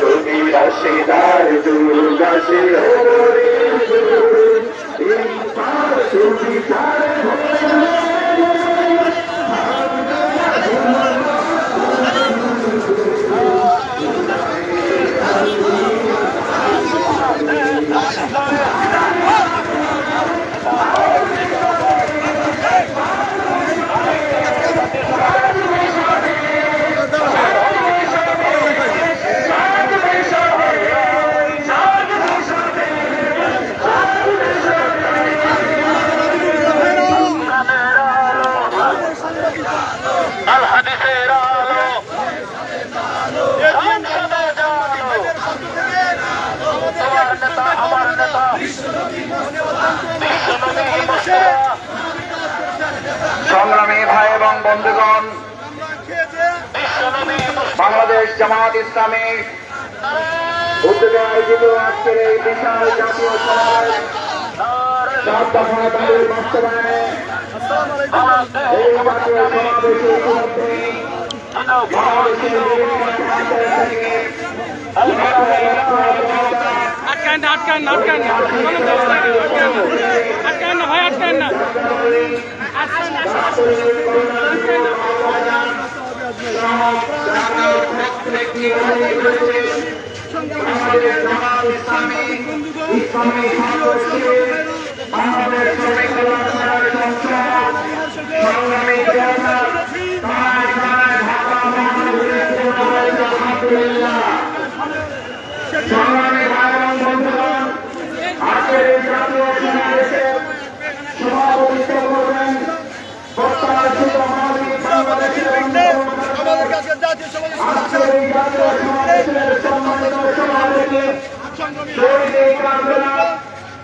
যদি রাশেদার যুগ আল। হাদিসের আলো তোমার নেতা আমার নেতা। সংগ্রামী ভাই এবং বন্ধুগণ বাংলাদেশ জামাত ইসলামী। উদ্যোগে আয়োজিত আজকের এই বিশাল জাতীয় সমাবেশ দফা দাবির বাস্তবায়নে এই থেকে আটকান না আটকান না আটকান না আটকান না ভাই আটকান না আটকান না। আমাদের জামাত ইসলামী ইসলামী বাংলাদেশ শ্রমিক কল্যাণ সংসদ সংগ্রামী জনতা তার তার ঢাকা মহানগরীর পূর্ণবাসী আলহামদুলিল্লাহ সংগ্রামী ভাই এবং বন্ধুগণ আজকের এই জাতীয় সমাবেশে সভাপতিত্ব করবেন আমাদের কাছে জাতীয় সমাজের আজকের এই জাতীয় সমাবেশের সম্মানিত সভাপতি শহীদ এই কার্যনাথ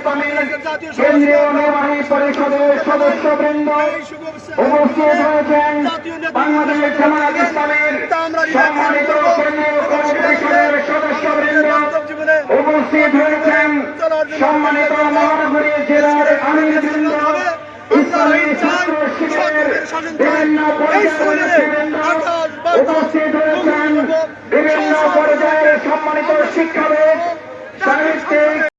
জামাত ইসলামের কেন্দ্রীয় নির্বাহী পরিষদের সদস্যবৃন্দ উপস্থিত হয়েছেন বাংলাদেশ ইসলামের সম্মানিত কেন্দ্রীয় পরিষদের সদস্যবৃন্দ উপস্থিত হয়েছেন সম্মানিত মহানগরী জেলার আমিরবৃন্দ ইসলামী ছাত্র শিবিরের বিভিন্ন হয়েছেন